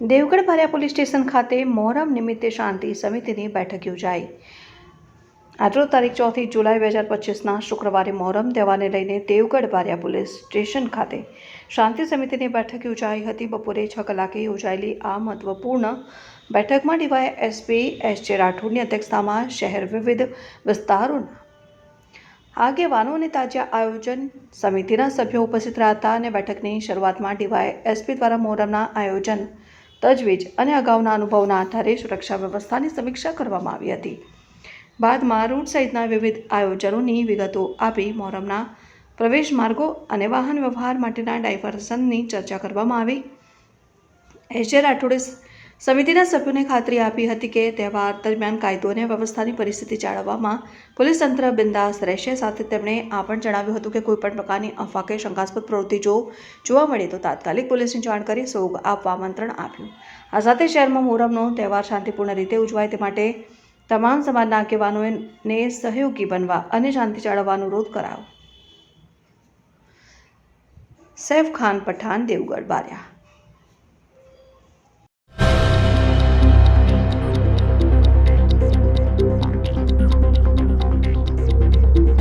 Devgadh Bariya police station ખાતે મોહરમ નિમિત્તે શાંતિ સમિતિની બેઠક યોજાઈ. આજરો તારીખ ચોથી જુલાઈ બે હજાર પચીસના શુક્રવારે મોહરમ તહેવારને લઈને દેવગઢ ભાર્યા પોલીસ સ્ટેશન ખાતે શાંતિ સમિતિની બેઠક યોજાઈ હતી. બપોરે છ કલાકે યોજાયેલી આ મહત્વપૂર્ણ બેઠકમાં ડીવાય એસપી એસ જે રાઠોડની અધ્યક્ષતામાં શહેર વિવિધ વિસ્તારો આગેવાનો અને તાજા આયોજન સમિતિના સભ્યો ઉપસ્થિત રહ્યા હતા અને બેઠકની શરૂઆતમાં ડીવાય એસપી દ્વારા મોહરમના આયોજન તજવીજ અને અગાઉના અનુભવના આધારે સુરક્ષા વ્યવસ્થાની સમીક્ષા કરવામાં આવી હતી. બાદમાં રૂટ સહિતના વિવિધ આયોજનોની વિગતો આપી મોહરમના પ્રવેશ માર્ગો અને વાહન વ્યવહાર માટેના ડાયવર્ઝનની ચર્ચા કરવામાં આવી. એસ જે રાઠોડે સમિતિના સભ્યોને ખાતરી આપી હતી કે તહેવાર દરમિયાન કાયદો અને વ્યવસ્થાની પરિસ્થિતિ જાળવવામાં પોલીસ તંત્ર બિંદાસ રહેશે. સાથે તેમણે આ પણ જણાવ્યું હતું કે કોઈપણ પ્રકારની અફવા કે શંકાસ્પદ પ્રવૃત્તિ જો જોવા મળે તો તાત્કાલિક પોલીસને જાણ કરી સોગ આપવા આમંત્રણ આપ્યું. આ સાથે શહેરમાં મોહરમનો તહેવાર શાંતિપૂર્ણ રીતે ઉજવાય તે માટે તમામ સમાજના આગેવાનોને સહયોગી બનવા અને શાંતિ જાળવવા અનુરોધ કરાયો. સૈફ ખાન પઠાણ, દેવગઢ, બારિયા.